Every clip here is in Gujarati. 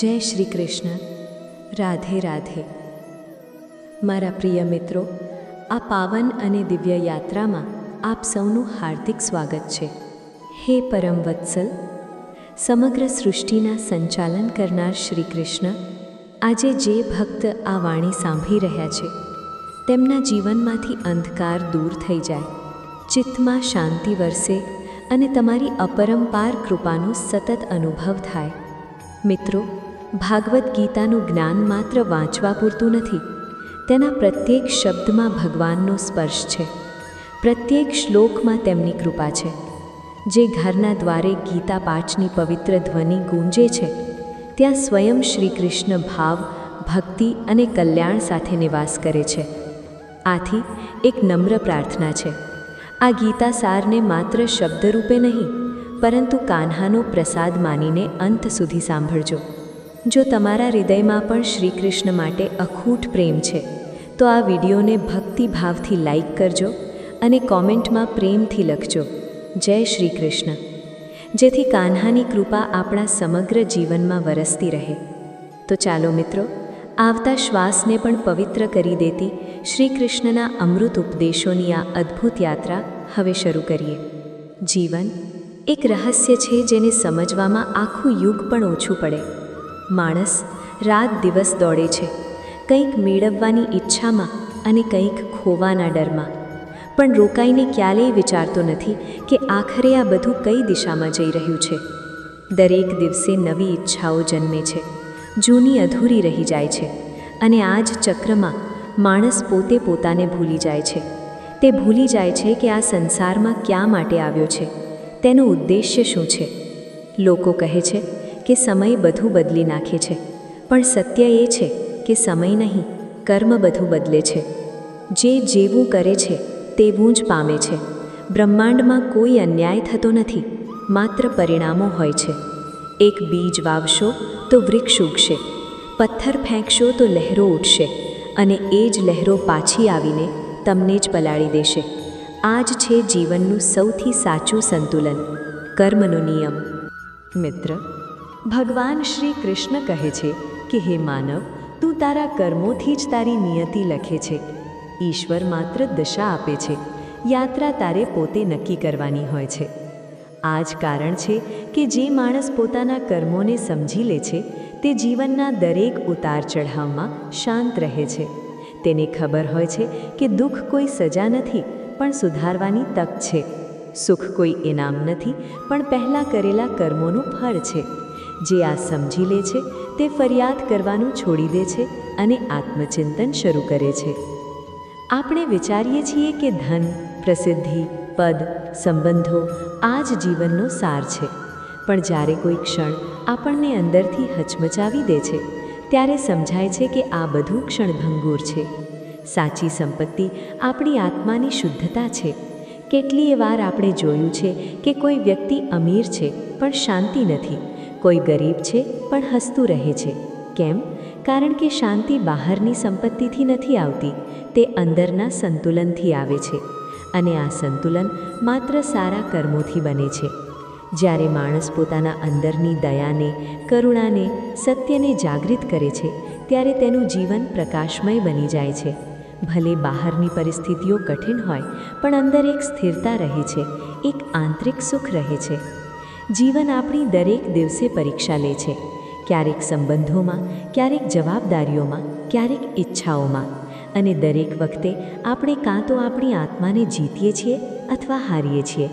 જય શ્રી કૃષ્ણ. રાધે રાધે. મારા પ્રિય મિત્રો, આ પાવન અને દિવ્ય યાત્રામાં આપ સૌનું હાર્દિક સ્વાગત છે. હે પરમ વત્સલ, સમગ્ર સૃષ્ટિના સંચાલન કરનાર શ્રી કૃષ્ણ, આજે જે ભક્ત આ વાણી સાંભળી રહ્યા છે, તેમના જીવનમાંથી અંધકાર દૂર થઈ જાય. ચિત્તમાં શાંતિ વરસે અને તમારી અપરંપાર કૃપાનો સતત અનુભવ થાય. મિત્રો ભાગવદ્ ગીતાનું જ્ઞાન માત્ર વાંચવા પૂરતું નથી, તેના પ્રત્યેક શબ્દમાં ભગવાનનો સ્પર્શ છે. પ્રત્યેક શ્લોકમાં તેમની કૃપા છે. જે ઘરના દ્વારે ગીતા પાઠની પવિત્ર ધ્વનિ ગુંજે છે, ત્યાં સ્વયં શ્રી કૃષ્ણ ભાવ, ભક્તિ અને કલ્યાણ સાથે નિવાસ કરે છે. આથી એક નમ્ર પ્રાર્થના છે. આ ગીતા સારને માત્ર શબ્દરૂપે નહીં, પરંતુ કાન્હાનો પ્રસાદ માનીને અંત સુધી સાંભળજો. જો તમારા હૃદયમાં પણ શ્રી કૃષ્ણ માટે અખૂટ પ્રેમ છે, તો આ વિડીયોને ભક્તિભાવથી લાઈક કરજો અને કોમેન્ટમાં પ્રેમથી લખજો. જય શ્રી કૃષ્ણ જેથી કાન્હાની કૃપા આપણા સમગ્ર જીવનમાં વરસતી રહે. તો ચાલો મિત્રો, આવતા શ્વાસને પણ પવિત્ર કરી દેતી શ્રી કૃષ્ણના અમૃત ઉપદેશોની આ અદ્ભુત યાત્રા હવે શરૂ કરીએ. જીવન એક રહસ્ય છે જેને સમજવામાં આખું યુગ પણ ઓછું પડે. માણસ રાત દિવસ દોડે છે. કંઈક મેળવવાની ઈચ્છામાં અને કંઈક ખોવાના ડરમાં. પણ રોકાઈને ક્યારેય વિચારતો નથી કે આખરે આ બધું કઈ દિશામાં જઈ રહ્યું છે. દરેક દિવસે નવી ઈચ્છાઓ જન્મે છે. જૂની અધૂરી રહી જાય છે. અને આ જ ચક્રમાં માણસ પોતે પોતાને ભૂલી જાય છે. તે ભૂલી જાય છે કે આ સંસારમાં ક્યાં માટે આવ્યો છે. તેનો ઉદ્દેશ્ય શું છે? લોકો કહે છે કે સમય બધું બદલી નાખે છે. પણ સત્ય એ છે કે સમય નહીં, કર્મ બધું બદલે છે. જે જેવું કરે છે, તેવું જ પામે છે. બ્રહ્માંડમાં કોઈ અન્યાય થતો નથી, માત્ર પરિણામો હોય છે. એક બીજ વાવશો તો વૃક્ષ ઉગશે, પથ્થર ફેંકશો તો લહેરો ઉઠશે અને એ જ લહેરો પાછી આવીને તમને જ પલાળી દેશે. આ જ છે જીવનનું સૌથી સાચું સંતુલન, કર્મનો નિયમ. મિત્ર ભગવાન શ્રી કૃષ્ણ કહે છે કે, હે માનવ, તું તારા કર્મોથી જ તારી નિયતિ લખે છે. ઈશ્વર માત્ર દશા આપે છે. યાત્રા તારે પોતે નક્કી કરવાની હોય છે. આ જ કારણ છે કે જે માણસ પોતાના કર્મોને સમજી લે છે, તે જીવનના દરેક ઉતાર ચઢાવમાં શાંત રહે છે. તેને ખબર હોય છે કે દુઃખ કોઈ સજા નથી, પણ સુધારવાની તક છે. સુખ કોઈ ઇનામ નથી, પણ પહેલાં કરેલા કર્મોનું ફળ છે. જે આ સમજી લે છે, તે ફરિયાદ કરવાનું છોડી દે છે અને આત્મચિંતન શરૂ કરે છે. આપણે વિચારીએ છીએ કે ધન, પ્રસિદ્ધિ, પદ, સંબંધો આ જ જીવનનો સાર છે. પણ જ્યારે કોઈ ક્ષણ આપણને અંદરથી હચમચાવી દે છે, ત્યારે સમજાય છે કે આ બધું ક્ષણભંગુર છે. સાચી સંપત્તિ આપણી આત્માની શુદ્ધતા છે. કેટલીય વાર આપણે જોયું છે કે કોઈ વ્યક્તિ અમીર છે, પણ શાંતિ નથી. કોઈ ગરીબ છે, પણ હસતું રહે છે. કેમ? કારણ કે શાંતિ બહારની સંપત્તિથી નથી આવતી, તે અંદરના સંતુલનથી આવે છે. અને આ સંતુલન માત્ર સારા કર્મોથી બને છે. જ્યારે માણસ પોતાના અંદરની દયાને, કરુણાને, સત્યને જાગૃત કરે છે, ત્યારે તેનું જીવન પ્રકાશમય બની જાય છે. ભલે બહારની પરિસ્થિતિઓ કઠિન હોય, પણ અંદર એક સ્થિરતા રહે છે, એક આંતરિક સુખ રહે છે. જીવન આપણી દરેક દિવસે પરીક્ષા લે છે. ક્યારેક સંબંધોમાં, ક્યારેક જવાબદારીઓમાં, ક્યારેક ઈચ્છાઓમાં. અને દરેક વખતે આપણે કાં તો આપણી આત્માને જીતીએ છીએ અથવા હારીએ છીએ.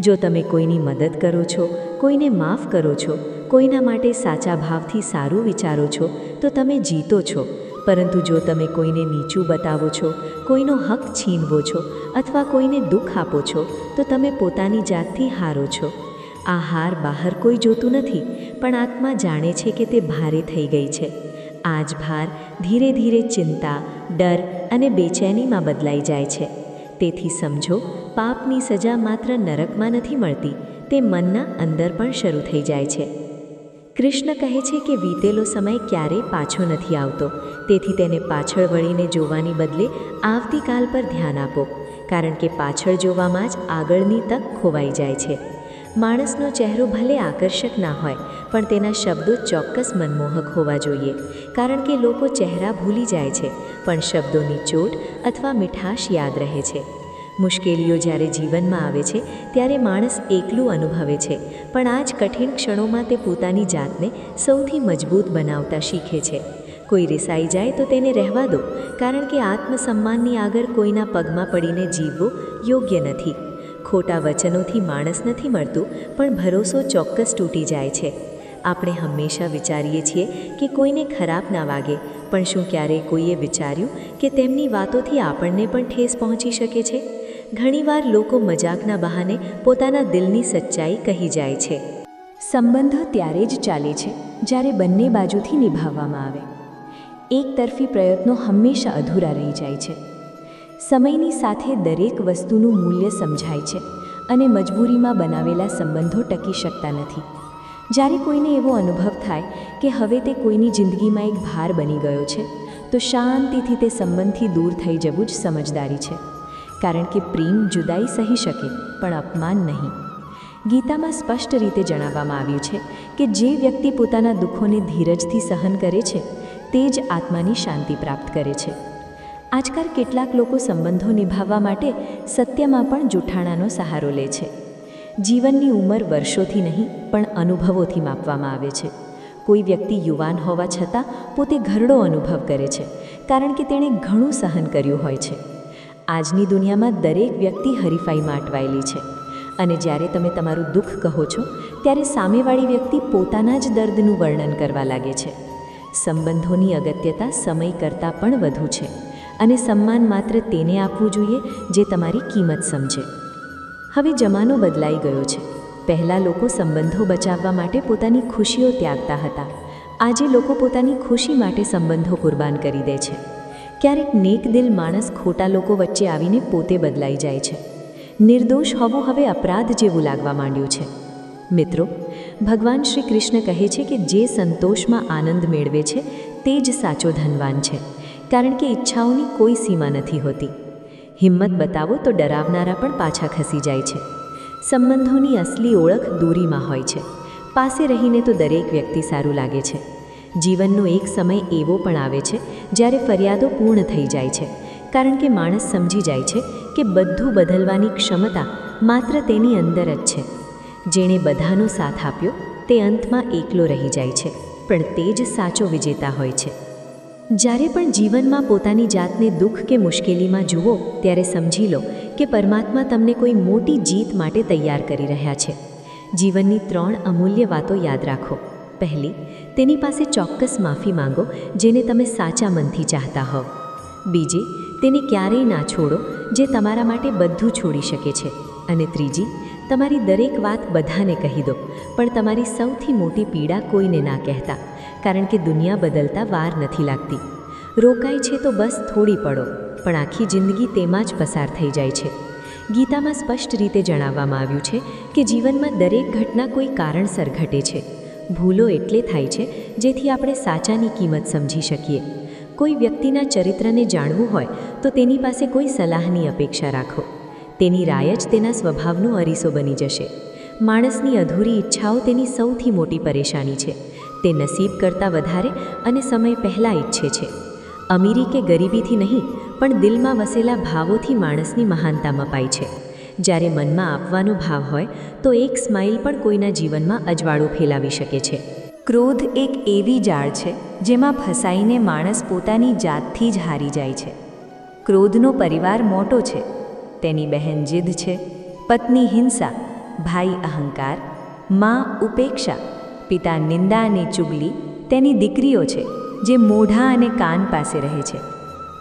જો તમે કોઈની મદદ કરો છો, કોઈને માફ કરો છો, કોઈના માટે સાચા ભાવથી સારું વિચારો છો, તો તમે જીતો છો. પરંતુ જો તમે કોઈને નીચું બતાવો છો, કોઈનો હક છીનવો છો અથવા કોઈને દુઃખ આપો છો, તો તમે પોતાની જાતથી હારો છો. આ હાર બહાર કોઈ જોતું નથી, પણ આત્મા જાણે છે કે તે ભારે થઈ ગઈ છે. આ જ ભાર ધીરે ધીરે ચિંતા, ડર અને બેચેનીમાં બદલાઈ જાય છે. તેથી સમજો, પાપની સજા માત્ર નરકમાં નથી મળતી, તે મનના અંદર પણ શરૂ થઈ જાય છે. કૃષ્ણ કહે છે કે વીતેલો સમય ક્યારેય પાછો નથી આવતો. તેથી તેને પાછળ વળીને જોવાની બદલે આવતીકાલ પર ધ્યાન આપો, કારણ કે પાછળ જોવામાં જ આગળની તક ખોવાઈ જાય છે. માણસનો ચહેરો ભલે આકર્ષક ના હોય, પણ તેના શબ્દો ચોક્કસ મનમોહક હોવા જોઈએ. કારણ કે લોકો ચહેરા ભૂલી જાય છે, પણ શબ્દોની ચોટ અથવા મીઠાશ યાદ રહે છે. મુશ્કેલીઓ જ્યારે જીવનમાં આવે છે, ત્યારે માણસ એકલું અનુભવે છે, પણ આ જ કઠિન ક્ષણોમાં તે પોતાની જાતને સૌથી મજબૂત બનાવતા શીખે છે. કોઈ રિસાઈ જાય તો તેને રહેવા દો, કારણ કે આત્મસન્માનની આગળ કોઈના પગમાં પડીને જીવવું યોગ્ય નથી. ખોટા વચનોથી માણસ નથી મળતું, પણ ભરોસો ચોક્કસ તૂટી જાય છે. આપણે હંમેશા વિચારીએ છીએ કે કોઈને ખરાબ ના વાગે, પણ શું ક્યારેય કોઈએ વિચાર્યું કે તેમની વાતોથી આપણને પણ ઠેસ પહોંચી શકે છે? ઘણીવાર લોકો મજાકના બહાને પોતાના દિલની સચ્ચાઈ કહી જાય છે. સંબંધો ત્યારે જ ચાલે છે, જ્યારે બંને બાજુથી નિભાવવામાં આવે. એક તરફી પ્રયત્નો હંમેશા અધૂરા રહી જાય છે. સમયની સાથે દરેક વસ્તુનું મૂલ્ય સમજાય છે અને મજબૂરીમાં બનાવેલા સંબંધો ટકી શકતા નથી. જ્યારે કોઈને એવો અનુભવ થાય કે હવે તે કોઈની જિંદગીમાં એક ભાર બની ગયો છે, તો શાંતિથી તે સંબંધથી દૂર થઈ જવું જ સમજદારી છે. કારણ કે પ્રેમ જુદાઈ સહી શકે, પણ અપમાન નહીં. ગીતામાં સ્પષ્ટ રીતે જણાવવામાં આવ્યું છે કે જે વ્યક્તિ પોતાના દુઃખોને ધીરજથી સહન કરે છે, તે જ આત્માની શાંતિ પ્રાપ્ત કરે છે. આજકાલ કેટલાક લોકો સંબંધો નિભાવવા માટે સત્યમાં પણ જૂઠાણાનો સહારો લે છે. જીવનની ઉંમર વર્ષોથી નહીં, પણ અનુભવોથી માપવામાં આવે છે. કોઈ વ્યક્તિ યુવાન હોવા છતાં પોતે ઘરડો અનુભવ કરે છે, કારણ કે તેણે ઘણું સહન કર્યું હોય છે. આજની દુનિયામાં દરેક વ્યક્તિ હરીફાઈમાં અટવાયેલી છે. અને જ્યારે તમે તમારું દુઃખ કહો છો, ત્યારે સામેવાળી વ્યક્તિ પોતાના જ દર્દનું વર્ણન કરવા લાગે છે. સંબંધોની અગત્યતા સમય કરતાં પણ વધુ છે. અને સન્માન માત્ર તેને આપવું જોઈએ જે તમારી કિંમત સમજે. હવે જમાનો બદલાઈ ગયો છે. પહેલાં લોકો સંબંધો બચાવવા માટે પોતાની ખુશીઓ ત્યાગતા હતા. આજે લોકો પોતાની ખુશી માટે સંબંધો કુરબાન કરી દે છે. ક્યારેક નેક દિલ માણસ ખોટા લોકો વચ્ચે આવીને પોતે બદલાઈ જાય છે. નિર્દોષ હોવું હવે અપરાધ જેવું લાગવા માંડ્યું છે. મિત્રો, ભગવાન શ્રી કૃષ્ણ કહે છે કે જે સંતોષમાં આનંદ મેળવે છે, તે જ સાચો ધનવાન છે. કારણ કે ઈચ્છાઓની કોઈ સીમા નથી હોતી. હિંમત બતાવો તો ડરાવનારા પણ પાછા ખસી જાય છે. સંબંધોની અસલી ઓળખ દૂરીમાં હોય છે. પાસે રહીને તો દરેક વ્યક્તિ સારું લાગે છે. જીવનનો એક સમય એવો પણ આવે છે, જ્યારે ફરિયાદો પૂર્ણ થઈ જાય છે. કારણ કે માણસ સમજી જાય છે કે બધું બદલવાની ક્ષમતા માત્ર તેની અંદર જ છે. જેણે બધાનો સાથ આપ્યો, તે અંતમાં એકલો રહી જાય છે, પણ તે જ સાચો વિજેતા હોય છે. જ્યારે પણ જીવનમાં પોતાની જાતને દુઃખ કે મુશ્કેલીમાં જુઓ, ત્યારે સમજી લો કે પરમાત્મા તમને કોઈ મોટી જીત માટે તૈયાર કરી રહ્યા છે. જીવનની ત્રણ અમૂલ્ય વાતો યાદ રાખો. પહેલી, તેની પાસે ચોક્કસ માફી માંગો, જેને તમે સાચા મનથી ચાહતા હોવ. બીજી, તેને ક્યારેય ના છોડો, જે તમારા માટે બધું છોડી શકે છે. અને ત્રીજી તમારી દરેક વાત બધાને કહી દો, પણ તમારી સૌથી મોટી પીડા કોઈને ના કહેતા, કારણ કે દુનિયા બદલતા વાર નથી લાગતી. રોકાય છે તો બસ થોડી પડો, પણ આખી જિંદગી તેમાં જ પસાર થઈ જાય છે. ગીતામાં સ્પષ્ટ રીતે જણાવવામાં આવ્યું છે કે જીવનમાં દરેક ઘટના કોઈ કારણસર ઘટે છે. ભૂલો એટલે થાય છે, જેથી આપણે સાચાની કિંમત સમજી શકીએ. કોઈ વ્યક્તિના ચરિત્રને જાણવું હોય, તો તેની પાસે કોઈ સલાહની અપેક્ષા રાખો. તેની રાય જ તેના સ્વભાવનો અરીસો બની જશે. માણસની અધૂરી ઈચ્છાઓ તેની સૌથી મોટી પરેશાની છે. તે નસીબ કરતાં વધારે અને સમય પહેલાં ઈચ્છે છે. અમીરી કે ગરીબીથી નહીં, પણ દિલમાં વસેલા ભાવોથી માણસની મહાનતા મપાય છે. જ્યારે મનમાં આપવાનો ભાવ હોય, તો એક સ્માઇલ પણ કોઈના જીવનમાં અજવાળું ફેલાવી શકે છે. ક્રોધ એક એવી જાળ છે, જેમાં ફસાઈને માણસ પોતાની જાતથી જ હારી જાય છે. ક્રોધનો પરિવાર મોટો છે. તેની બહેન જીદ છે. પત્ની હિંસા, ભાઈ અહંકાર, માં ઉપેક્ષા, પિતા નિંદા અને ચુગલી તેની દીકરીઓ છે, જે મોઢા અને કાન પાસે રહે છે.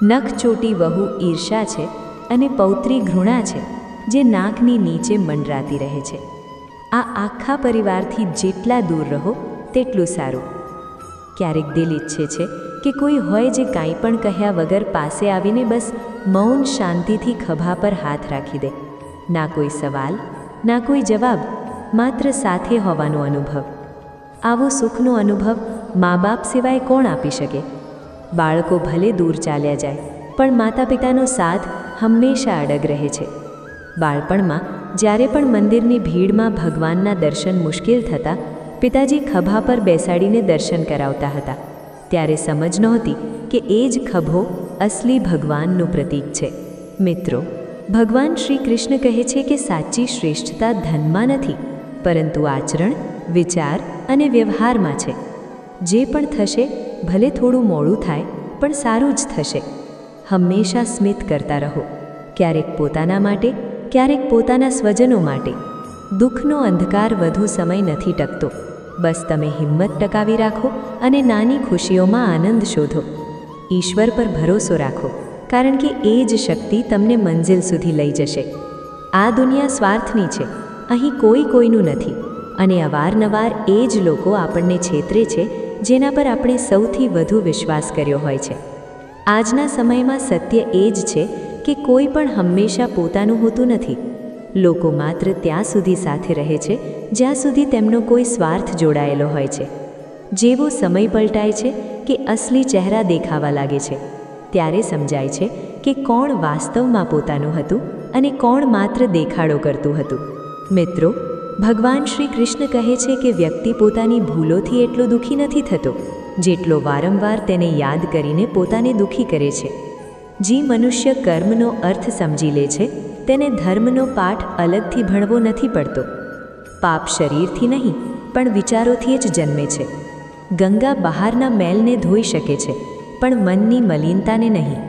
નખ ચોટી વહુ ઈર્ષા છે અને પૌત્રી ઘૃણા છે, જે નાકની નીચે મંડરાતી રહે છે. આ આખા પરિવારથી જેટલા દૂર રહો, તેટલું સારું. ક્યારેક દિલ ઈચ્છે છે કે કોઈ હોય જે કાંઈ પણ કહ્યા વગર પાસે આવીને બસ મૌન શાંતિથી ખભા પર હાથ રાખી દે. ના કોઈ સવાલ, ના કોઈ જવાબ, માત્ર સાથે હોવાનો અનુભવ. આવો સુખનો અનુભવ મા બાપ સિવાય કોણ આપી શકે? બાળકો ભલે દૂર ચાલ્યા જાય, પણ માતા પિતાનો સાથ હંમેશા અડગ રહે છે. બાળપણમાં, જ્યારે પણ મંદિરની ભીડમાં ભગવાનના દર્શન મુશ્કેલ થતા, પિતાજી ખભા પર બેસાડીને દર્શન કરાવતા હતા. ત્યારે સમજ નહોતી કે એ જ ખભો અસલી ભગવાનનું પ્રતીક છે. મિત્રો, ભગવાન શ્રી કૃષ્ણ કહે છે કે સાચી શ્રેષ્ઠતા ધનમાં નથી, પરંતુ આચરણ, વિચાર અને વ્યવહારમાં છે. જે પણ થશે, ભલે થોડું મોડું થાય, પણ સારું જ થશે. હંમેશા સ્મિત કરતા રહો. ક્યારેક પોતાના માટે, ક્યારેક પોતાના સ્વજનો માટે. દુઃખનો અંધકાર વધુ સમય નથી ટકતો. બસ તમે હિંમત ટકાવી રાખો અને નાની ખુશીઓમાં આનંદ શોધો. ઈશ્વર પર ભરોસો રાખો, કારણ કે એ જ શક્તિ તમને મંજિલ સુધી લઈ જશે. આ દુનિયા સ્વાર્થની છે, અહીં કોઈ કોઈનું નથી, અને અવારનવાર એ જ લોકો આપણને છેતરે છે, જેના પર આપણે સૌથી વધુ વિશ્વાસ કર્યો હોય છે. આજના સમયમાં સત્ય એ જ છે કે કોઈ પણ હંમેશા પોતાનું હોતું નથી. લોકો માત્ર ત્યાં સુધી સાથે રહે છે, જ્યાં સુધી તેમનો કોઈ સ્વાર્થ જોડાયેલો હોય છે. જેવો સમય પલટાય છે કે અસલી ચહેરા દેખાવા લાગે છે. ત્યારે સમજાય છે કે કોણ વાસ્તવમાં પોતાનું હતું અને કોણ માત્ર દેખાડો કરતું હતું. મિત્રો, ભગવાન શ્રી કૃષ્ણ કહે છે કે વ્યક્તિ પોતાની ભૂલોથી એટલો દુઃખી નથી થતો, જેટલો વારંવાર તેને યાદ કરીને પોતાને દુઃખી કરે છે. જે મનુષ્ય કર્મનો અર્થ સમજી લે છે તેને ધર્મનો પાઠ અલગથી ભણવો નથી પડતો. પાપ શરીરથી નહીં, પણ વિચારોથી જ જન્મે છે. ગંગા બહારના મેલને ધોઈ શકે છે, પણ મનની મલિનતાને નહીં.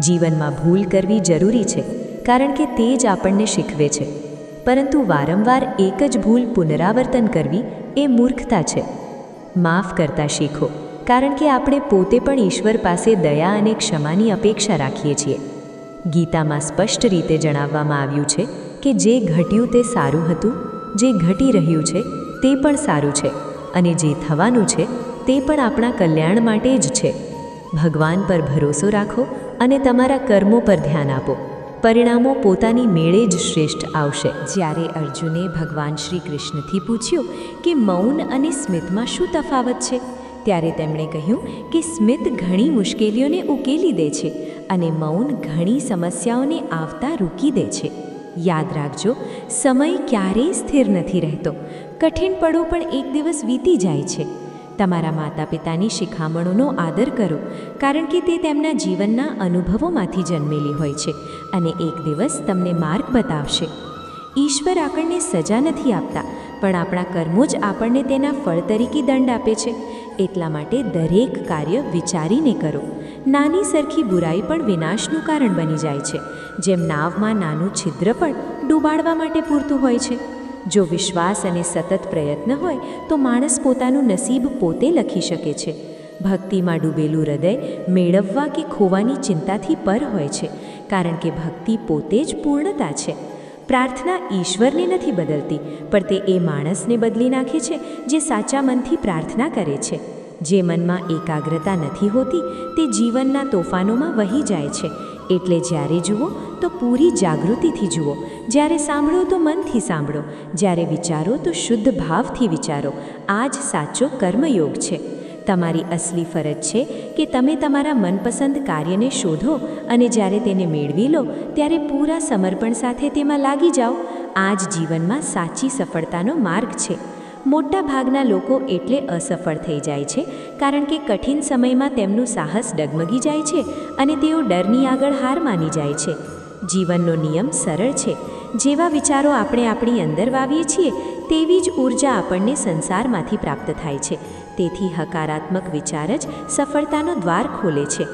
જીવનમાં ભૂલ કરવી જરૂરી છે, કારણ કે તે જ આપણને શીખવે છે. પરંતુ વારંવાર એક જ ભૂલ પુનરાવર્તન કરવી એ મૂર્ખતા છે. માફ કરતા શીખો, કારણ કે આપણે પોતે પણ ઈશ્વર પાસે દયા અને ક્ષમાની અપેક્ષા રાખીએ છીએ. ગીતામાં સ્પષ્ટ રીતે જણાવવામાં આવ્યું છે કે જે ઘટ્યું તે સારું હતું, જે ઘટી રહ્યું છે તે પણ સારું છે, અને જે થવાનું છે તે પણ આપણા કલ્યાણ માટે જ છે. ભગવાન પર ભરોસો રાખો અને તમારા કર્મો પર ધ્યાન આપો. પરિણામો પોતાની મેળે જ શ્રેષ્ઠ આવશે. જ્યારે અર્જુને ભગવાન શ્રી કૃષ્ણથી પૂછ્યું કે મૌન અને સ્મિતમાં શું તફાવત છે, ત્યારે તેમણે કહ્યું કે સ્મિત ઘણી મુશ્કેલીઓને ઉકેલી દે છે અને મૌન ઘણી સમસ્યાઓને આવતા રૂકી દે છે. યાદ રાખજો, સમય ક્યારેય સ્થિર નથી રહેતો. કઠિન પડો પણ એક દિવસ વીતી જાય છે. તમારા માતા પિતાની શિખામણોનો આદર કરો, કારણ કે તે તેમના જીવનના અનુભવોમાંથી જન્મેલી હોય છે અને એક દિવસ તમને માર્ગ બતાવશે. ઈશ્વર આપણને સજા નથી આપતા, પણ આપણા કર્મો જ આપણને તેના ફળ તરીકે દંડ આપે છે. એટલા માટે દરેક કાર્ય વિચારીને કરો. નાની સરખી બુરાઈ પણ વિનાશનું કારણ બની જાય છે. જેમ નાવમાં નાનું છિદ્ર પણ ડૂબાડવા માટે પૂરતું હોય છે. જો વિશ્વાસ અને સતત પ્રયત્ન હોય, તો માણસ પોતાનું નસીબ પોતે લખી શકે છે. ભક્તિમાં ડૂબેલું હૃદય મેળવવા કે ખોવાની ચિંતાથી પર હોય છે. કારણ કે ભક્તિ પોતે જ પૂર્ણતા છે. પ્રાર્થના ઈશ્વરને નથી બદલતી, પણ તે એ માણસને બદલી નાખે છે જે સાચા મનથી પ્રાર્થના કરે છે. જે મનમાં એકાગ્રતા નથી હોતી, તે જીવનના તોફાનોમાં વહી જાય છે. એટલે જ્યારે જુઓ, તો પૂરી જાગૃતિથી જુઓ. જ્યારે સાંભળો, તો મનથી સાંભળો. જ્યારે વિચારો, તો શુદ્ધ ભાવથી વિચારો. આ જ સાચો કર્મયોગ છે. તમારી અસલી ફરજ છે કે તમે તમારા મનપસંદ કાર્યને શોધો અને જ્યારે તેને મેળવી લો, ત્યારે પૂરા સમર્પણ સાથે તેમાં લાગી જાઓ. આ જ જીવનમાં સાચી સફળતાનો માર્ગ છે. મોટા ભાગના લોકો એટલે અસફળ થઈ જાય છે, કારણ કે કઠિન સમયમાં તેમનું સાહસ ડગમગી જાય છે અને તેઓ ડરની આગળ હાર માની જાય છે. જીવનનો નિયમ સરળ છે. જેવા વિચારો આપણે આપણી અંદર વાવીએ છીએ, તેવી જ ઊર્જા આપણને સંસારમાંથી પ્રાપ્ત થાય છે. તેથી હકારાત્મક વિચાર જ સફળતાનો દ્વાર ખોલે છે.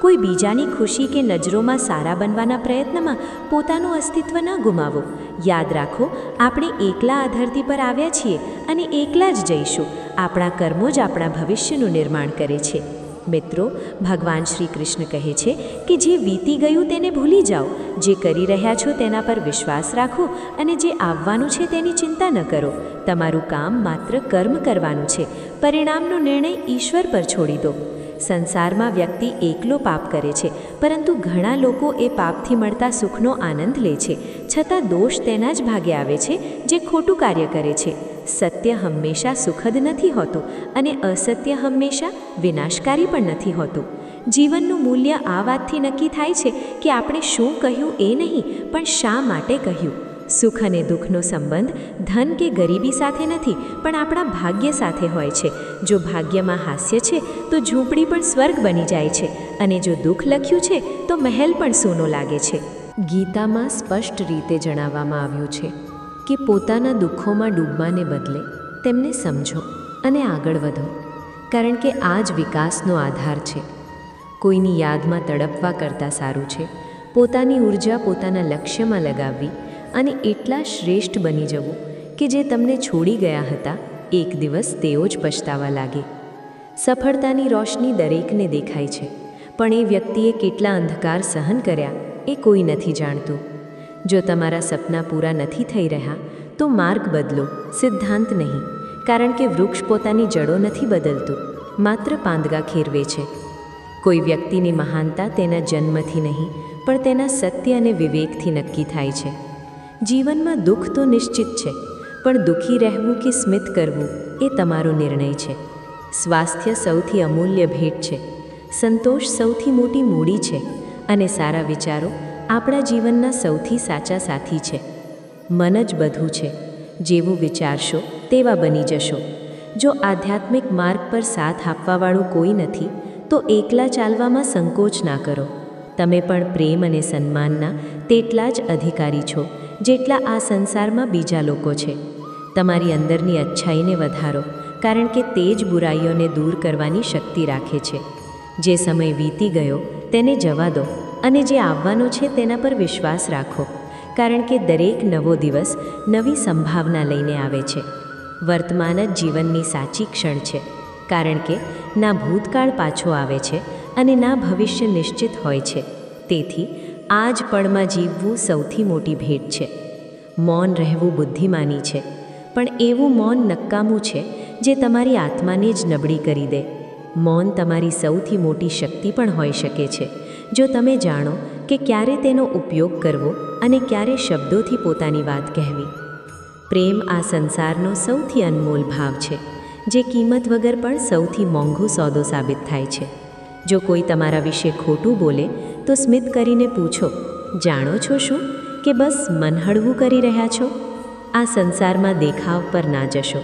કોઈ બીજાની ખુશી કે નજરોમાં સારા બનવાના પ્રયત્નમાં પોતાનું અસ્તિત્વ ન ગુમાવો. યાદ રાખો, આપણે એકલા આ ધરતી પર આવ્યા છીએ અને એકલા જ જઈશું. આપણા કર્મો જ આપણા ભવિષ્યનું નિર્માણ કરે છે. મિત્રો, ભગવાન શ્રી કૃષ્ણ કહે છે કે જે વીતી ગયું તેને ભૂલી જાઓ. જે કરી રહ્યા છો તેના પર વિશ્વાસ રાખો અને જે આવવાનું છે તેની ચિંતા ન કરો. તમારું કામ માત્ર કર્મ કરવાનું છે. પરિણામનો નિર્ણય ઈશ્વર પર છોડી દો. સંસારમાં વ્યક્તિ એકલો પાપ કરે છે, પરંતુ ઘણા લોકો એ પાપથી મળતા સુખનો આનંદ લે છે. છતાં દોષ તેના જ ભાગે આવે છે, જે ખોટું કાર્ય કરે છે. સત્ય હંમેશા સુખદ નથી હોતું અને અસત્ય હંમેશા વિનાશકારી પણ નથી હોતું. જીવનનું મૂલ્ય આ વાતથી નક્કી થાય છે કે આપણે શું કહ્યું એ નહીં, પણ શા માટે કહ્યું? સુખ અને દુઃખનો સંબંધ ધન કે ગરીબી સાથે નથી, પણ આપણા ભાગ્ય સાથે હોય છે. જો ભાગ્યમાં હાસ્ય છે, તો ઝૂંપડી પણ સ્વર્ગ બની જાય છે અને જો દુઃખ લખ્યું છે, તો મહેલ પણ સોનો લાગે છે. ગીતામાં સ્પષ્ટ રીતે જણાવવામાં આવ્યું છે કે પોતાના દુઃખોમાં ડૂબવાને બદલે તેમને સમજો અને આગળ વધો. કારણ કે આ જ વિકાસનો આધાર છે. કોઈની યાદમાં તડપવા કરતાં સારું છે. પોતાની ઊર્જા પોતાના લક્ષ્યમાં લગાવવી અને એટલા શ્રેષ્ઠ બની જવું કે જે તમને છોડી ગયા હતા, એક દિવસ તેઓ જ પછતાવા લાગે. સફળતાની રોશની દરેકને દેખાય છે. પણ એ વ્યક્તિએ કેટલા અંધકાર સહન કર્યા એ કોઈ નથી જાણતું. જો તમારા સપના પૂરા નથી થઈ રહ્યા, તો માર્ગ બદલો, સિદ્ધાંત નહીં, કારણ કે વૃક્ષ પોતાની જડો નથી બદલતું, માત્ર પાંદગા ખેરવે છે. કોઈ વ્યક્તિની મહાનતા તેના જન્મથી નહીં, પણ તેના સત્ય અને વિવેકથી નક્કી થાય છે. જીવનમાં દુઃખ તો નિશ્ચિત છે, પણ દુઃખી રહેવું કે સ્મિત કરવું, એ તમારો નિર્ણય છે. સ્વાસ્થ્ય સૌથી અમૂલ્ય ભેટ છે, સંતોષ સૌથી મોટી મૂડી છે, અને સારા વિચારો આપણા જીવનના સૌથી સાચા સાથી છે. મન જ બધું છે. જેવું વિચારશો, તેવા બની જશો. જો આધ્યાત્મિક માર્ગ પર સાથ આપવાવાળું કોઈ નથી, તો એકલા ચાલવામાં સંકોચ ના કરો. તમે પણ પ્રેમ અને સન્માનના તેટલા જ અધિકારી છો, જેટલા આ સંસારમાં બીજા લોકો છે. તમારી અંદરની અચ્છાઈને વધારો, કારણ કે તે જ બુરાઈઓને દૂર કરવાની શક્તિ રાખે છે. જે સમય વીતી ગયો, તેને જવા દો. અને જે આવવાનો છે તેના પર વિશ્વાસ રાખો, કારણ કે દરેક નવો દિવસ નવી સંભાવના લઈને આવે છે. વર્તમાન જ જીવનની સાચી ક્ષણ છે, કારણ કે ના ભૂતકાળ પાછો આવે છે અને ના ભવિષ્ય નિશ્ચિત હોય છે. તેથી આ જ પળમાં જીવવું સૌથી મોટી ભેટ છે. મૌન રહેવું બુદ્ધિમાની છે, પણ એવું મૌન નક્કામું છે જે તમારી આત્માને જ નબળી કરી દે. મૌન તમારી સૌથી મોટી શક્તિ પણ હોઈ શકે છે. જો તમે જાણો કે ક્યારે તેનો ઉપયોગ કરવો અને ક્યારે શબ્દોથી પોતાની વાત કહેવી. પ્રેમ આ સંસારનો સૌથી અનમોલ ભાવ છે, જે કિંમત વગર પણ સૌથી મોંઘો સોદો સાબિત થાય છે. જો કોઈ તમારા વિશે ખોટું બોલે, તો સ્મિત કરીને પૂછો, જાણો છો શું? કે બસ મન હળવું કરી રહ્યા છો? આ સંસારમાં દેખાવ પર ના જશો,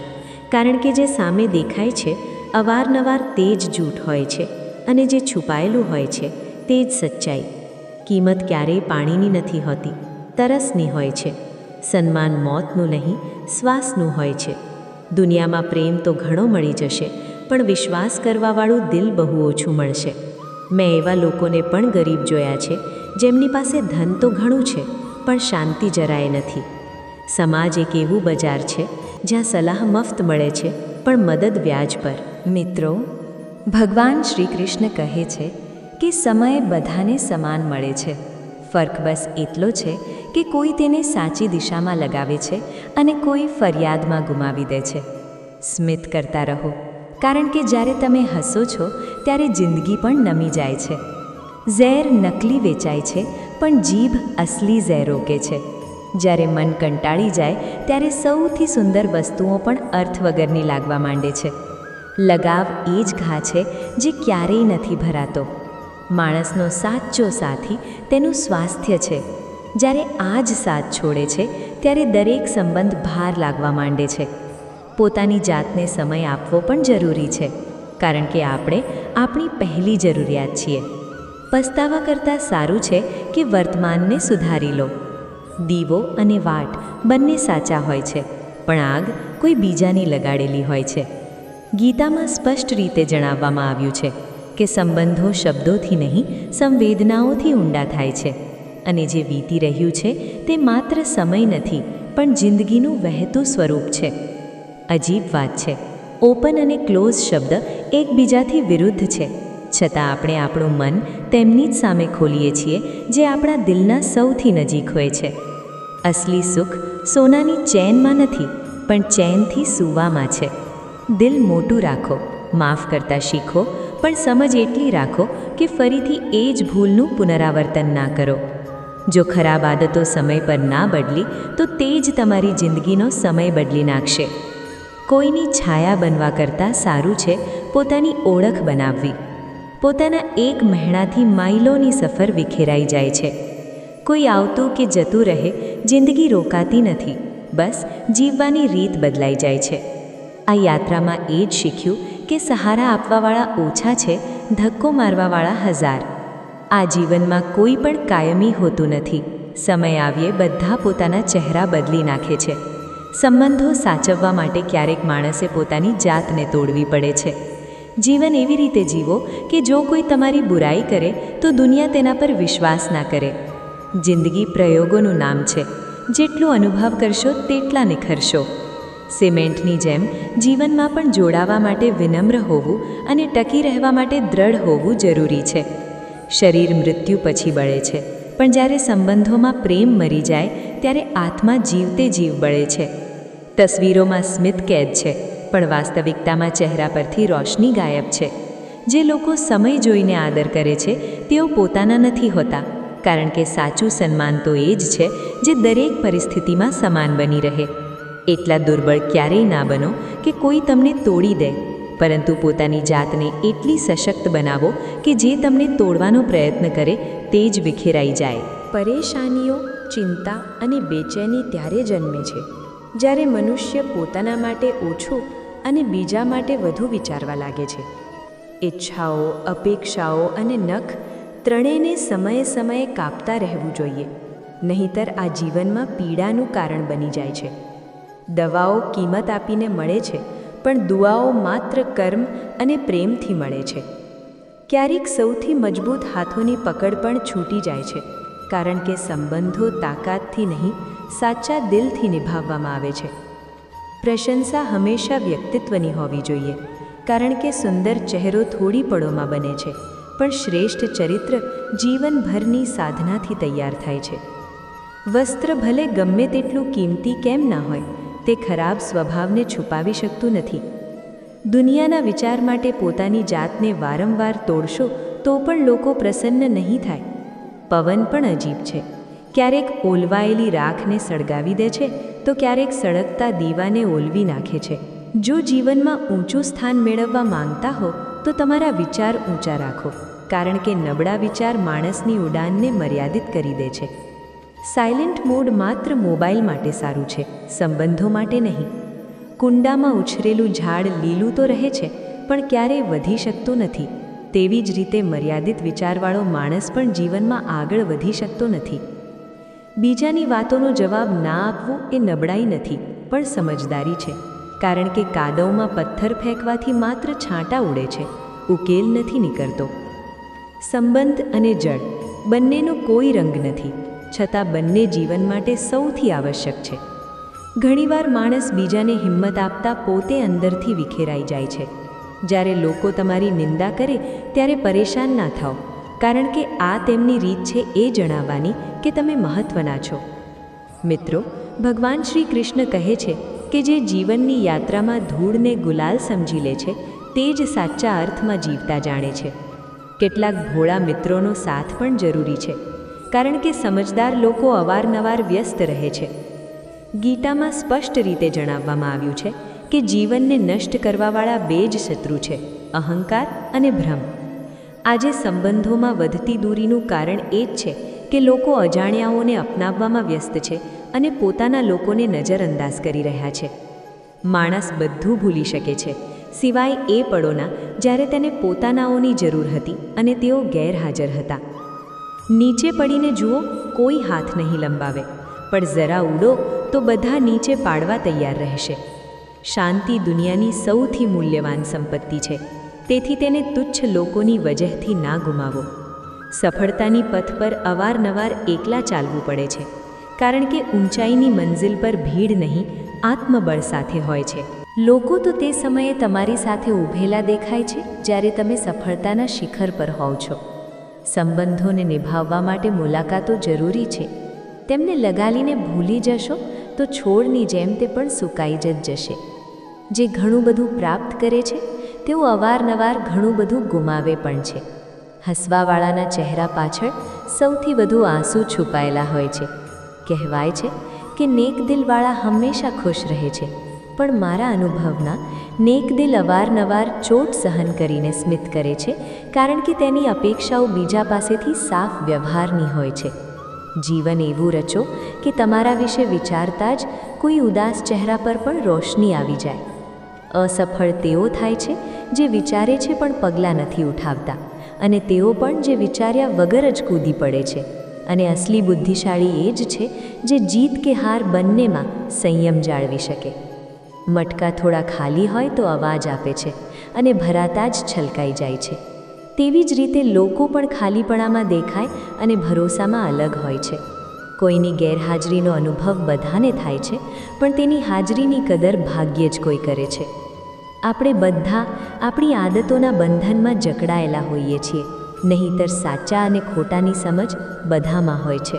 કારણ કે જે સામે દેખાય છે, અવારનવાર તે જ જૂઠ હોય છે અને જે છુપાયેલું હોય છે તે જ સચ્ચાઈ. કિંમત ક્યારેય પાણીની નથી હોતી. તરસની હોય છે. સન્માન મોતનું નહીં, શ્વાસનું હોય છે. દુનિયામાં પ્રેમ તો ઘણો મળી જશે, પણ વિશ્વાસ કરવાવાળું દિલ બહુ ઓછું મળશે. મેં એવા લોકોને પણ ગરીબ જોયા છે, જેમની પાસે ધન તો ઘણું છે, પણ શાંતિ જરાય નથી. સમાજ એક એવું બજાર છે, જ્યાં સલાહ મફત મળે છે, પણ મદદ વ્યાજ પર. મિત્રો, ભગવાન શ્રી કૃષ્ણ કહે છે કે સમય બધાને સમાન મળે છે. ફર્ક બસ એટલો છે કે કોઈ તેને સાચી દિશામાં લગાવે છે અને કોઈ ફરિયાદમાં ગુમાવી દે છે. સ્મિત કરતા રહો. કારણ કે જ્યારે તમે હસો છો, ત્યારે જિંદગી પણ નમી જાય છે. ઝેર નકલી વેચાય છે, પણ જીભ અસલી ઝેર રોકે છે. જ્યારે મન કંટાળી જાય, ત્યારે સૌથી સુંદર વસ્તુઓ પણ અર્થ વગરની લાગવા માંડે છે. લગાવ એ જ ઘા છે જે ક્યારેય નથી ભરાતો. માણસનો સાચો સાથી તેનું સ્વાસ્થ્ય છે. જ્યારે આ જ સાથ છોડે છે, ત્યારે દરેક સંબંધ ભાર લાગવા માંડે છે. પોતાની જાતને સમય આપવો પણ જરૂરી છે, કારણ કે આપણે આપણી પહેલી જરૂરિયાત છીએ. પસ્તાવા કરતાં સારું છે કે વર્તમાનને સુધારી લો. દીવો અને વાટ બંને સાચા હોય છે, પણ આગ કોઈ બીજાની લગાડેલી હોય છે. ગીતામાં સ્પષ્ટ રીતે જણાવવામાં આવ્યું છે કે સંબંધો શબ્દોથી નહીં, સંવેદનાઓથી ઊંડા થાય છે. અને જે વીતી રહ્યું છે તે માત્ર સમય નથી, પણ જિંદગીનું વહેતું સ્વરૂપ છે. અજીબ વાત છે. ઓપન અને ક્લોઝ શબ્દ એકબીજાથી વિરુદ્ધ છે. છતાં આપણે આપણું મન તેમની જ સામે ખોલીએ છીએ, જે આપણા દિલના સૌથી નજીક હોય છે. અસલી સુખ સોનાની ચેનમાં નથી, પણ ચેનથી સૂવામાં છે. દિલ મોટું રાખો, માફ કરતા શીખો પણ સમજ એટલી રાખો કે ફરીથી એ જ ભૂલનું પુનરાવર્તન ના કરો. જો ખરાબ આદતો સમય પર ના બદલી, તો તે જ તમારી જિંદગીનો સમય બદલી નાખશે. કોઈની છાયા બનવા કરતાં સારું છે પોતાની ઓળખ બનાવવી. પોતાના એક મહેણાથી માઇલોની સફર વિખેરાઈ જાય છે. કોઈ આવતું કે જતું રહે, જિંદગી રોકાતી નથી. બસ જીવવાની રીત બદલાઈ જાય છે. આ યાત્રામાં એ જ શીખ્યું કે સહારા આપવાવાળા ઓછા છે, ધક્કો મારવાવાળા હજાર. આ જીવનમાં કોઈ પણ કાયમી હોતું નથી. સમય આવ્યે બધા પોતાના ચહેરા બદલી નાખે છે. સંબંધો સાચવવા માટે ક્યારેક માણસે પોતાની જાતને તોડવી પડે છે. જીવન એવી રીતે જીવો કે જો કોઈ તમારી બુરાઈ કરે, તો દુનિયા તેના પર વિશ્વાસ ના કરે. જિંદગી પ્રયોગોનું નામ છે. જેટલું અનુભવ કરશો, તેટલા નિખરશો. સિમેન્ટની જેમ જીવનમાં પણ જોડાવા માટે વિનમ્ર હોવું અને ટકી રહેવા માટે દ્રઢ હોવું જરૂરી છે. શરીર મૃત્યુ પછી બળે છે, પણ જ્યારે સંબંધોમાં પ્રેમ મરી જાય, ત્યારે આત્મા જીવતે જીવ બળે છે. તસવીરોમાં સ્મિત કેદ છે, પણ વાસ્તવિકતામાં ચહેરા પરથી રોશની ગાયબ છે. જે લોકો સમય જોઈને આદર કરે છે, તેઓ પોતાના નથી હોતા, કારણ કે સાચું સન્માન તો એ જ છે જે દરેક પરિસ્થિતિમાં સમાન બની રહે. એટલા દુર્બળ ક્યારેય ના બનો કે કોઈ તમને તોડી દે. પરંતુ પોતાની જાતને એટલી સશક્ત બનાવો કે જે તમને તોડવાનો પ્રયત્ન કરે તે જ વિખેરાઈ જાય. પરેશાનીઓ, ચિંતા અને બેચેની ત્યારે જન્મે છે. જ્યારે મનુષ્ય પોતાના માટે ઓછું અને બીજા માટે વધુ વિચારવા લાગે છે. ઈચ્છાઓ, અપેક્ષાઓ અને નખ ત્રણેયને સમયે સમયે કાપતા રહેવું જોઈએ. નહીંતર આ જીવનમાં પીડાનું કારણ બની જાય છે. દવાઓ કિંમત આપીને મળે છે, પણ દુઆઓ માત્ર કર્મ અને પ્રેમથી મળે છે. ક્યારેક સૌથી મજબૂત હાથોની પકડ પણ છૂટી જાય છે, કારણ કે સંબંધો તાકાતથી નહીં, સાચા દિલથી નિભાવવામાં આવે છે. પ્રશંસા હંમેશા વ્યક્તિત્વની હોવી જોઈએ, કારણ કે સુંદર ચહેરો થોડી પળોમાં બને છે, પણ શ્રેષ્ઠ ચરિત્ર જીવનભરની સાધનાથી તૈયાર થાય છે. વસ્ત્ર ભલે ગમે તેટલું કિંમતી કેમ ના હોય તે ખરાબ સ્વભાવને છુપાવી શકતું નથી. દુનિયાના વિચાર માટે પોતાની જાતને વારંવાર તોડશો તો પણ લોકો પ્રસન્ન નહીં થાય. પવન પણ અજીબ છે. ક્યારેક ઓલવાયેલી રાખને સળગાવી દે છે તો ક્યારેક સળગતા દીવાને ઓલવી નાખે છે. જો જીવનમાં ઊંચું સ્થાન મેળવવા માંગતા હો તો તમારા વિચાર ઊંચા રાખો, કારણ કે નબળા વિચાર માણસની ઉડાનને મર્યાદિત કરી દે છે. સાયલેન્ટ મોડ માત્ર મોબાઈલ માટે સારું છે, સંબંધો માટે નહીં. કુંડામાં ઉછરેલું ઝાડ લીલું તો રહે છે, પણ ક્યારેય વધી શકતું નથી. તેવી જ રીતે મર્યાદિત વિચારવાળો માણસ પણ જીવનમાં આગળ વધી શકતો નથી. બીજાની વાતોનો જવાબ ના આપવો એ નબળાઈ નથી, પણ સમજદારી છે. કારણ કે કાદવમાં પથ્થર ફેંકવાથી માત્ર છાંટા ઉડે છે, ઉકેલ નથી નીકળતો. સંબંધ અને જળ બંનેનો કોઈ રંગ નથી. છતાં બંને જીવન માટે સૌથી આવશ્યક છે. ઘણીવાર માણસ બીજાને હિંમત આપતા પોતે અંદરથી વિખેરાઈ જાય છે. જ્યારે લોકો તમારી નિંદા કરે, ત્યારે પરેશાન ના થાઓ, કારણ કે આ તેમની રીત છે એ જણાવવાની કે તમે મહત્ત્વના છો. મિત્રો, ભગવાન શ્રી કૃષ્ણ કહે છે કે જે જીવનની યાત્રામાં ધૂળને ગુલાલ સમજી લે છે, તે જ સાચા અર્થમાં જીવતા જાણે છે. કેટલાક ભોળા મિત્રોનો સાથ પણ જરૂરી છે. કારણ કે સમજદાર લોકો અવારનવાર વ્યસ્ત રહે છે. ગીતામાં સ્પષ્ટ રીતે જણાવવામાં આવ્યું છે કે જીવનને નષ્ટ કરવાવાળા બે જ શત્રુ છે, અહંકાર અને ભ્રમ. આજે સંબંધોમાં વધતી દૂરીનું કારણ એ જ છે કે લોકો અજાણ્યાઓને અપનાવવામાં વ્યસ્ત છે અને પોતાના લોકોને નજરઅંદાજ કરી રહ્યા છે. માણસ બધું ભૂલી શકે છે, સિવાય એ પળોના જ્યારે તેને પોતાનાઓની જરૂર હતી અને તેઓ ગેરહાજર હતા. નીચે પડીને જુઓ, કોઈ હાથ નહીં લંબાવે. પણ જરા ઉડો, તો બધા નીચે પાડવા તૈયાર રહેશે. શાંતિ દુનિયાની સૌથી મૂલ્યવાન સંપત્તિ છે. તેથી તેને તુચ્છ લોકોની વજહથી ના ગુમાવો. સફળતાની પથ પર અવારનવાર એકલા ચાલવું પડે છે. કારણ કે ઊંચાઈની મંજિલ પર ભીડ નહીં, આત્મબળ સાથે હોય છે. લોકો તો તે સમયે તમારી સાથે ઊભેલા દેખાય છે, જ્યારે તમે સફળતાના શિખર પર હોવ છો. સંબંધોને નિભાવવા માટે મુલાકાતો જરૂરી છે. તેમને લગાલીને ભૂલી જશો તો છોડની જેમ તે પણ સુકાઈ જ જશે. જે ઘણું બધું પ્રાપ્ત કરે છે, તેઓ અવારનવાર ઘણું બધું ગુમાવે પણ છે. હસવાવાળાના ચહેરા પાછળ સૌથી વધુ આંસુ છુપાયેલા હોય છે. કહેવાય છે કે નેક દિલવાળા હંમેશા ખુશ રહે છે, પણ મારા અનુભવના નેક દિલ અવારનવાર ચોટ સહન કરીને સ્મિત કરે છે કારણ કે તેની અપેક્ષાઓ બીજા પાસેથી સાફ વ્યવહારની હોય છે. જીવન એવું રચો કે તમારા વિશે વિચારતા જ કોઈ ઉદાસ ચહેરા પર પણ રોશની આવી જાય. અસફળ તેઓ થાય છે જે વિચારે છે પણ પગલાં નથી ઉઠાવતા અને તેઓ પણ જે વિચાર્યા વગર જ કૂદી પડે છે. અને અસલી બુદ્ધિશાળી એ જ છે જે જીત કે હાર બંનેમાં સંયમ જાળવી શકે. મટકા થોડા ખાલી હોય તો અવાજ આપે છે અને ભરાતા જ છલકાઈ જાય છે. તેવી જ રીતે લોકો પણ ખાલીપણામાં દેખાય અને ભરોસામાં અલગ હોય છે. કોઈની ગેરહાજરીનો અનુભવ બધાને થાય છે, પણ તેની હાજરીની કદર ભાગ્યે જ કોઈ કરે છે. આપણે બધા આપણી આદતોના બંધનમાં જકડાયેલા હોઈએ છીએ, નહીંતર સાચા અને ખોટાની સમજ બધામાં હોય છે.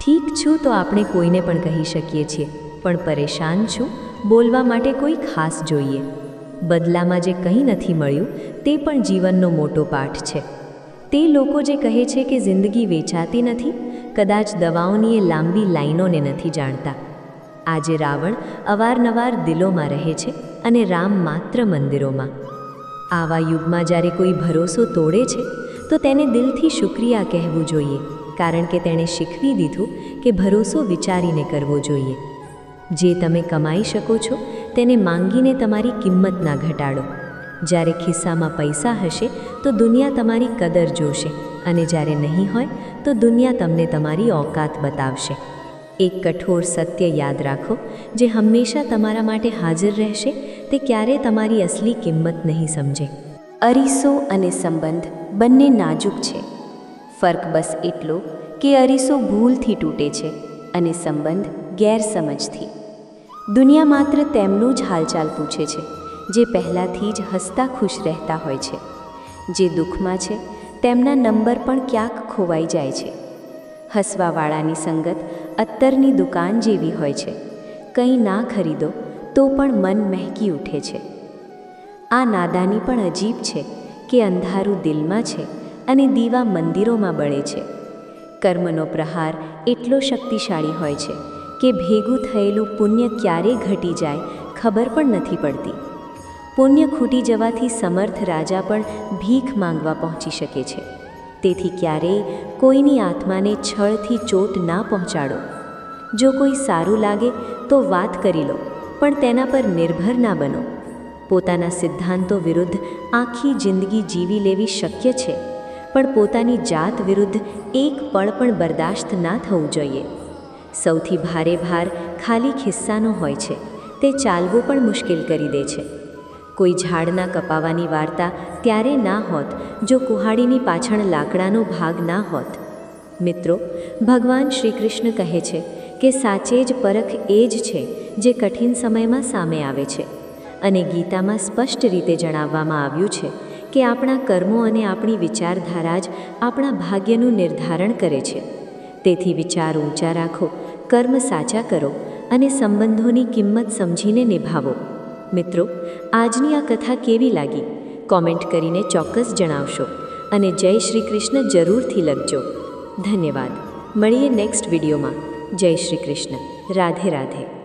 ઠીક છું તો આપણે કોઈને પણ કહી શકીએ છીએ, પણ પરેશાન છું, બોલવા માટે કોઈ ખાસ જોઈએ. બદલામાં જે કંઈ નથી મળ્યું, તે પણ જીવનનો મોટો પાઠ છે. તે લોકો જે કહે છે કે જિંદગી વેચાતી નથી, કદાચ દવાઓની એ લાંબી લાઈનોને નથી જાણતા. આજે રાવણ અવારનવાર દિલોમાં રહે છે અને રામ માત્ર મંદિરોમાં. આવા યુગમાં જ્યારે કોઈ ભરોસો તોડે છે, તો તેને દિલથી શુક્રિયા કહેવું જોઈએ, કારણ કે તેણે શીખવી દીધું કે ભરોસો વિચારીને કરવો જોઈએ. જે તમે કમાઈ શકો છો તેને માંગીને તમારી કિંમત ના ઘટાડો. જ્યારે ખિસ્સામાં પૈસા હશે, તો દુનિયા તમારી કદર જોશે અને જ્યારે નહીં હોય, તો દુનિયા તમને તમારી ઓકાત બતાવશે. એક કઠોર સત્ય યાદ રાખો, જે હંમેશા તમારા માટે હાજર રહેશે, તે ક્યારેય તમારી અસલી કિંમત નહીં સમજે. અરીસો અને સંબંધ બંને નાજુક છે. ફર્ક બસ એટલો કે અરીસો ભૂલથી તૂટે છે અને સંબંધ ગેરસમજથી. દુનિયા માત્ર તેમનું જ હાલચાલ પૂછે છે, જે પહેલાંથી જ હસતા ખુશ રહેતા હોય છે. જે દુઃખમાં છે, તેમના નંબર પણ ક્યાંક ખોવાઈ જાય છે. હસવાવાળાની સંગત અત્તરની દુકાન જેવી હોય છે. કંઈ ના ખરીદો, તો પણ મન મહેકી ઉઠે છે. આ નાદાની પણ અજીબ છે કે અંધારું દિલમાં છે અને દીવા મંદિરોમાં બળે છે. કર્મનો પ્રહાર એટલો શક્તિશાળી હોય છે કે ભેગું થયેલું પુણ્ય ક્યારે ઘટી જાય, ખબર પણ નથી પડતી. પુણ્ય ખૂટી જવાથી સમર્થ રાજા પણ ભીખ માંગવા પહોંચી શકે છે. તેથી ક્યારેય કોઈની આત્માને છળથી ચોટ ના પહોંચાડો. જો કોઈ સારું લાગે તો વાત કરી લો, પણ તેના પર નિર્ભર ના બનો. પોતાના સિદ્ધાંતો વિરુદ્ધ આખી જિંદગી જીવી લેવી શક્ય છે, પણ પોતાની જાત વિરુદ્ધ એક પળ પણ બરદાશ્ત ના થવું જોઈએ. સૌથી ભારે ભાર ખાલી ખિસ્સાનો હોય છે. તે ચાલવું પણ મુશ્કેલ કરી દે છે. કોઈ ઝાડના કપાવાની વાર્તા ત્યારે ના હોત, જો કુહાડીની પાછળ લાકડાનો ભાગ ના હોત. મિત્રો, ભગવાન શ્રી કૃષ્ણ કહે છે કે સાચે જ પરખ એ જ છે જે કઠિન સમયમાં સામે આવે છે. અને ગીતામાં સ્પષ્ટ રીતે જણાવવામાં આવ્યું છે કે આપણા કર્મો અને આપણી વિચારધારા જ આપણા ભાગ્યનું નિર્ધારણ કરે છે. તેથી વિચાર ઊંચા રાખો, કર્મ સાચા કરો અને સંબંધોની કિંમત સમજીને નિભાવો. મિત્રો, આજની આ કથા કેવી લાગી? કોમેન્ટ કરીને ચોક્કસ જણાવશો અને જય શ્રી કૃષ્ણ જરૂરથી લખજો. ધન્યવાદ. મળીએ નેક્સ્ટ વિડીયોમાં. જય શ્રી કૃષ્ણ. રાધે રાધે.